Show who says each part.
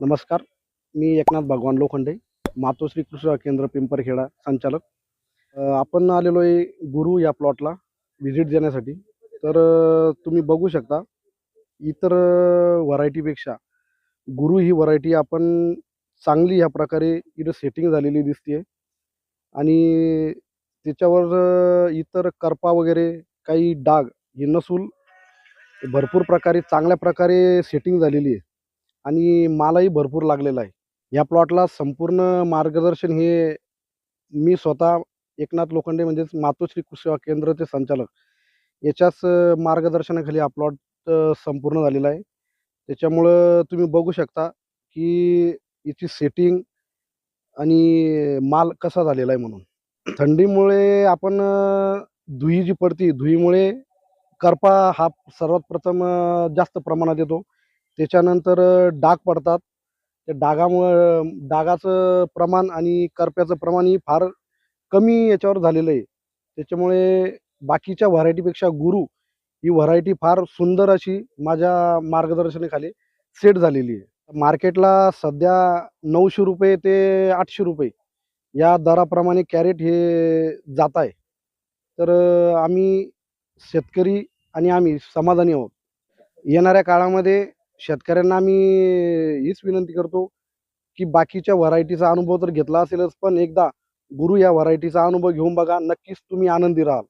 Speaker 1: नमस्कार मी एकनाथ भगवान लोखंडे मातोश्री कृषी केंद्र पिंपरखेडा संचालक. आपण आलेलो आहे गुरु या प्लॉटला व्हिजिट देण्यासाठी. तर तुम्ही बघू शकता इतर व्हरायटीपेक्षा गुरु ही व्हरायटी आपण चांगली ह्या प्रकारे इथं सेटिंग झालेली दिसते आणि त्याच्यावर इतर करपा वगैरे काही डाग हे नसून भरपूर प्रकारे चांगल्या प्रकारे सेटिंग झालेली आहे. आणि मालही भरपूर लागलेला आहे. या प्लॉटला संपूर्ण मार्गदर्शन हे मी स्वतः एकनाथ लोखंडे म्हणजेच मातोश्री कृषी सेवा केंद्राचे संचालक. याच्याच मार्गदर्शनाखाली हा प्लॉट संपूर्ण झालेला आहे. त्याच्यामुळं तुम्ही बघू शकता की याची सेटिंग आणि माल कसा झालेला आहे म्हणून. थंडीमुळे आपण धुई जी पडती धुईमुळे करपा हा सर्वात प्रथम जास्त प्रमाणात येतो. त्याच्यानंतर डाग पडतात. त्या डागामुळं डागाचं प्रमाण आणि करप्याचं प्रमाण ही फार कमी याच्यावर झालेलं आहे. त्याच्यामुळे बाकीच्या व्हरायटीपेक्षा गुरु ही व्हरायटी फार सुंदर अशी माझ्या मार्गदर्शनाखाली सेट झालेली आहे. मार्केटला सध्या नऊशे रुपये ते आठशे रुपये या दराप्रमाणे कॅरेट हे जात आहे. तर आम्ही शेतकरी आणि आम्ही समाधानी आहोत. येणाऱ्या काळामध्ये शेतकऱ्यांना आम्ही हीच विनंती करतो की बाकीच्या व्हरायटीचा अनुभव तर घेतला असेलच पण एकदा गुरु या व्हरायटीचा अनुभव घेऊन बघा नक्कीच तुम्ही आनंदी राहाल.